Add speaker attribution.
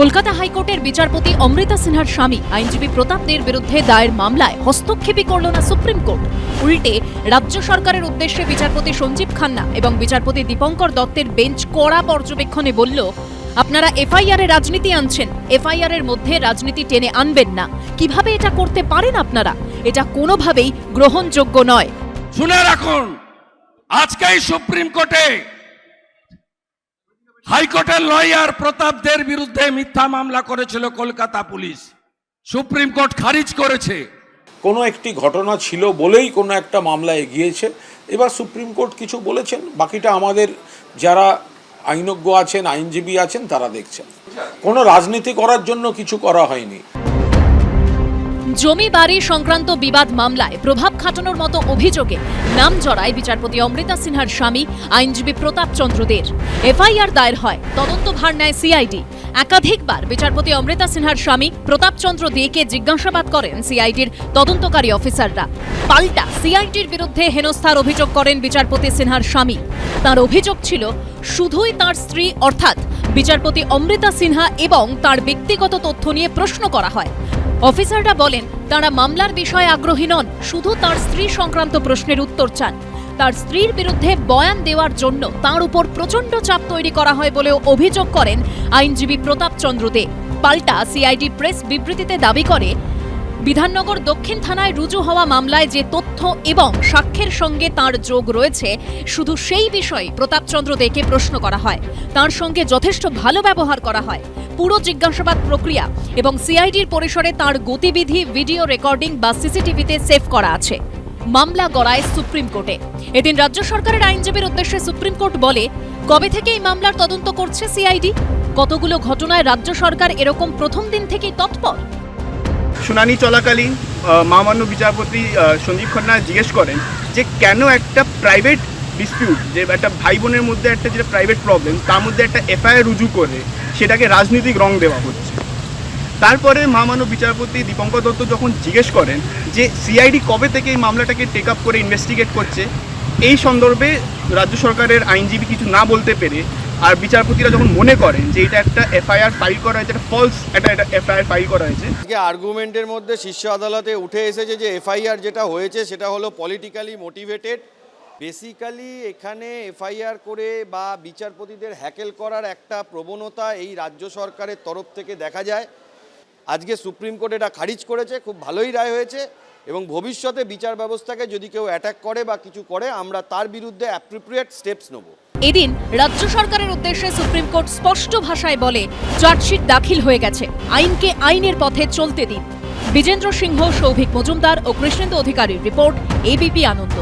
Speaker 1: কলকাতা হাইকোর্টের বিচারপতি অমৃতা সিনহার স্বামী, আইনজীবী প্রতাপ দের বিরুদ্ধে দায়ের মামলায় হস্তক্ষেপই করল না সুপ্রিম কোর্ট। উল্টে রাজ্য সরকারের উদ্দেশ্যে বিচারপতি সঞ্জীব খান্না এবং বিচারপতি দীপঙ্কর দত্তের বেঞ্চ কড়া পর্যবেক্ষণে বলল, আপনারা এফআইআর এ রাজনীতি আনছেন। এফআইআর এর মধ্যে রাজনীতি টেনে আনবেন না। কীভাবে এটা করতে পারেন আপনারা? এটা কোনোভাবেই গ্রহণযোগ্য নয়।
Speaker 2: শুনে রাখুন, আজকেই সুপ্রিম কোর্টে হাইকোর্টের লয়ার প্রতাপদের বিরুদ্ধে মিথ্যা মামলা করেছিল কলকাতা পুলিশ। সুপ্রিম কোর্ট খারিজ করেছে।
Speaker 3: কোনো একটি ঘটনা ছিল বলেই কোনো একটা মামলা এগিয়েছে। এবার সুপ্রিম কোর্ট কিছু বলেছেন, বাকিটা আমাদের যারা আইনজ্ঞ আছেন, আইনজীবী আছেন, তারা দেখছেন। কোনো রাজনীতি করার জন্য কিছু করা হয়নি।
Speaker 1: জমি বাড়ি সংক্রান্ত বিবাদ মামলায় প্রভাব খাটানোর মতো অভিযোগে নাম জড়ায় বিচারপতি অমৃতা সিনহার স্বামী, আইনজীবী প্রতাপ চন্দ্র দের এফআইআর দায়ের হয়, তদন্ত ভার নেয় সিআইডি। একাধিকবার বিচারপতি অমৃতা সিনহার স্বামী প্রতাপ চন্দ্র দেকে জিজ্ঞাসাবাদ করেন সিআইডির তদন্তকারী অফিসাররা। পাল্টা সিআইডির বিরুদ্ধে হেনস্থার অভিযোগ করেন বিচারপতি সিনহার স্বামী। তার অভিযোগ ছিল, শুধুই তার স্ত্রী, অর্থাৎ বিচারপতি অমৃতা সিনহা এবং তার ব্যক্তিগত তথ্য নিয়ে প্রশ্ন করা হয়। অফিসাররা বলেন, তারা মামলার বিষয়ে আগ্রহী নন, শুধু তার স্ত্রী সংক্রান্ত প্রশ্নের উত্তর চান। তার স্ত্রীর বিরুদ্ধে বয়ান দেওয়ার জন্য তার উপর প্রচণ্ড চাপ তৈরি করা হয় বলেও অভিযোগ করেন আইনজীবী প্রতাপ চন্দ্র দে। পাল্টা সিআইডি প্রেস বিবৃতিতে দাবি করে, বিধাননগর দক্ষিণ থানায় রুজু হওয়া মামলায় যে তথ্য এবং সাক্ষ্যের সঙ্গে তার যোগ রয়েছে, শুধু সেই বিষয়ে প্রতাপচন্দ্র দেকে প্রশ্ন করা হয়। তার সঙ্গে যথেষ্ট ভালো ব্যবহার করা হয়। পুরো জিজ্ঞাসাবাদ প্রক্রিয়া এবং সিআইডির পরিসরে তার গতিবিধি, ভিডিও রেকর্ডিং বা সিসিটিভিতে সেভ করা আছে। মামলা গড়ায় সুপ্রিম কোর্টে। এদিন রাজ্য সরকারের আইনজীবীর উদ্দেশ্যে সুপ্রিম কোর্ট বলে কবে থেকে এই মামলার তদন্ত করছে সিআইডি? কতগুলো ঘটনায় রাজ্য সরকার এরকম প্রথম দিন থেকেই তৎপর?
Speaker 4: শুনানি চলাকালীন আহ, মহামান্য বিচারপতি সঞ্জীব খান্না জিজ্ঞেস করেন যে কেন একটা প্রাইভেট ডিসপিউট যে একটা ভাই বোনের মধ্যে একটা যেটা প্রাইভেট প্রবলেম তার মধ্যে একটা এফআইআর রুজু করে সেটাকে রাজনৈতিক রং দেওয়া হচ্ছে। তারপরে মহামান্য বিচারপতি দীপঙ্কর দত্ত যখন জিজ্ঞেস করেন যে সিআইডি কবে থেকে এই মামলাটাকে টেক আপ করে ইনভেস্টিগেট করছে, এই সন্দর্ভে রাজ্য সরকারের আইনজীবী কিছু না বলতে পেরে আর বিচারপতিরা যখন মনে করেন যে এটা একটা এফআইআর ফাইল করা হয়েছে, একটা ফলস একটা একটা এফআইআর ফাইল করা হয়েছে।
Speaker 5: আজকে আর্গুমেন্টের মধ্যে শীর্ষ আদালতে উঠে এসেছে যে এফআইআর যেটা হয়েছে সেটা হলো পলিটিক্যালি মোটিভেটেড বেসিক্যালি এখানে এফআইআর করে বা বিচারপতিদের হ্যাকেল করার একটা প্রবণতা এই রাজ্য সরকারের তরফ থেকে দেখা যায়। আজকে সুপ্রিম কোর্ট এটা খারিজ করেছে, খুব ভালোই রায় হয়েছে এবং ভবিষ্যতে বিচার ব্যবস্থাকে যদি কেউ অ্যাটাক করে বা কিছু করে, আমরা তার বিরুদ্ধে অ্যাপ্রিপ্রিয়েট স্টেপস নেব।
Speaker 1: এদিন রাজ্য সরকারের উদ্দেশ্যে সুপ্রিম কোর্ট স্পষ্ট ভাষায় বলে, চার্জশিট দাখিল হয়ে গেছে, আইনকে আইনের পথে চলতে দিন। বিজেন্দ্র সিংহ, সৌভিক মজুমদার ও কৃষ্ণেন্দু অধিকারীর রিপোর্ট এবিপি আনন্দ।